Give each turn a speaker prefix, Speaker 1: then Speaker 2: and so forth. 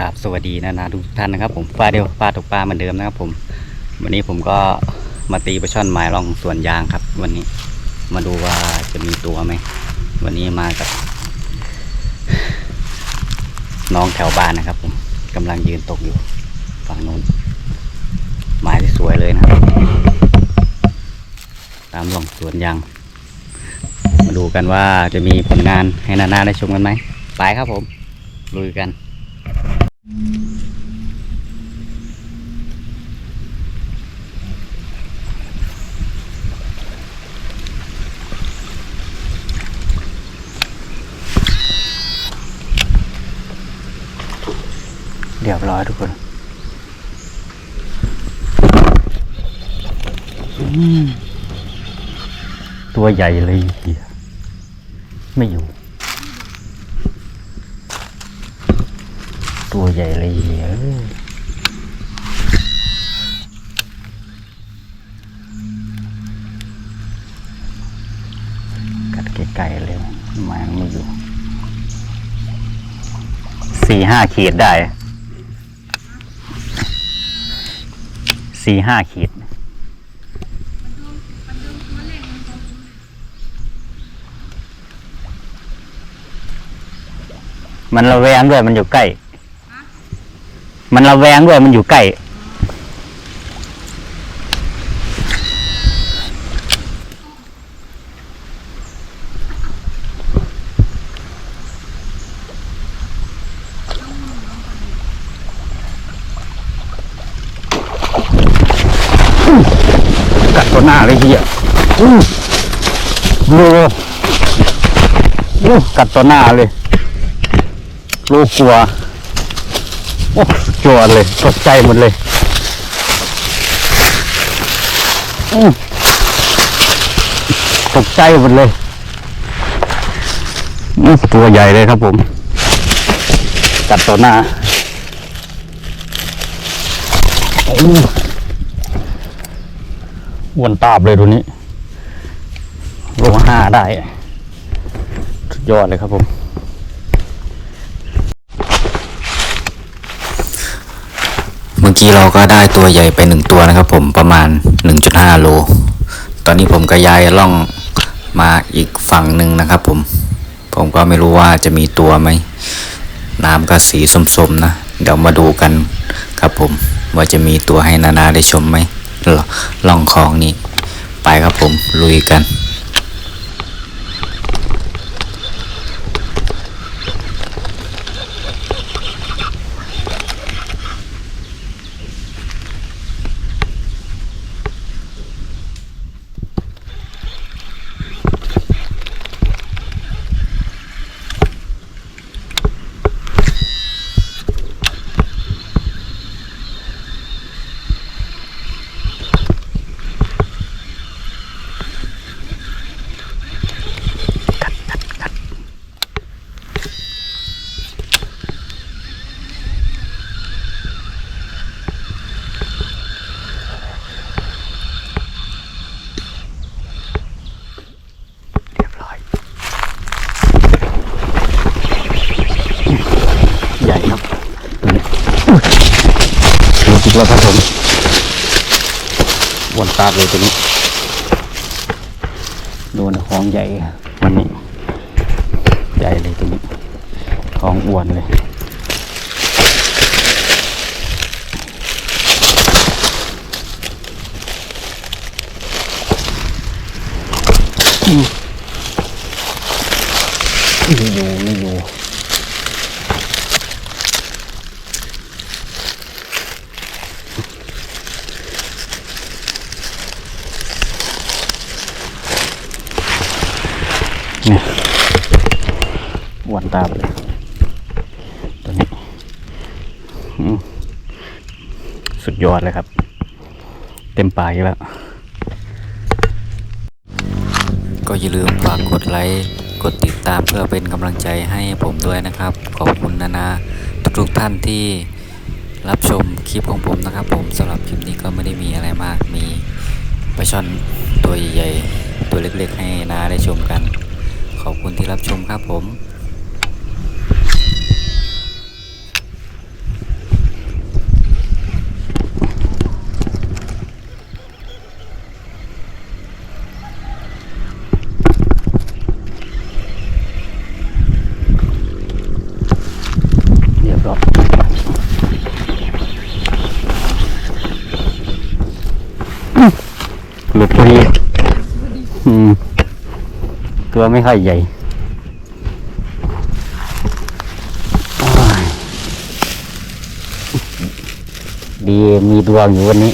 Speaker 1: ราบสวัสดีนะนะทุกท่านนะครับผมปลาเดียวปลาตกปลาเหมือนเดิมนะครับ ผม วันนี้ผมก็มาตีปลาช่อนหมายลองสวนยางครับ วันนี้มาดูว่าจะมีตัวไหมวันนี้มากับ น้องแถวบ้านนะครับ ผมกำลังยืนตกอยู่ฝั่งนู้นหมายที่สวยเลยนะครับ ตามลองสวนยางมาดูกันว่าจะมีผลงานให้นานาได้ชมกันไหมไปครับผมลุยกัน เรียบร้อยทุกคนตัวใหญ่เลยเหี้ยไม่อยู่ ตัวใหญ่เลยเหี้ยกัดไกลๆเลยมายังไม่อยู่สี่ห้าขีดได้สี่ห้าขีดมันระแวงด้วยมันอยู่ใกล้ มันระแวงด้วยมันอยู่ใกล้กัดตัวหน้าเลยเฮียอู้ดูอู้กัดตัวหน้าเลย ลูกกลัวโอ้ จวเลยตกใจหมดเลยตกใจหมดเลยตัวใหญ่เลยครับผมกัดตัวหน้าอ้วนตาบเลยตัวนี้โลห้าได้ สุดยอดเลยครับผม
Speaker 2: เมื่อกี้เราก็ได้ตัวใหญ่ไปหนึ่งตัวนะครับผมประมาณ 1.5 โล ตอนนี้ผมก็ย้ายล่องมาอีกฝั่งหนึ่งนะครับผม ผมก็ไม่รู้ว่าจะมีตัวไหม น้ำก็สีส้มๆนะ เดี๋ยวมาดูกันครับผม ว่าจะมีตัวให้นานาได้ชมไหมลล่องคลองนี้ ไปครับผมลุยกัน
Speaker 1: เรียบร้อย ใหญ่ครับตัวนี้ดูจิก แล้วครับผมวนตาดเลยตัวนี้ โดนท้องใหญ่วันนี้ ใหญ่เลยตัวนี้ท้องอ้วนเลยไม่อยู่ไม่อยู่ เนี่ยอ้วันตาไปเลยตัวนี้สุดยอดเลยครับ เต็มปากอีกแล้ว
Speaker 2: ก็อย่าลืมฝากกดไลค์กดติดตามเพื่อเป็นกำลังใจให้ผมด้วยนะครับ ขอบคุณนานาทุกๆท่านที่รับชมคลิปของผมนะครับ ผมสำหรับคลิปนี้ก็ไม่ได้มีอะไรมากมีปลาช่อนตัวใหญ่ๆตัวเล็กๆให้นาได้ชมกัน ขอบคุณที่รับชมครับผม
Speaker 1: หลุดพอดีอืม ตัวไม่ค่อยใหญ่ดีมีดวงอยู่วันนี้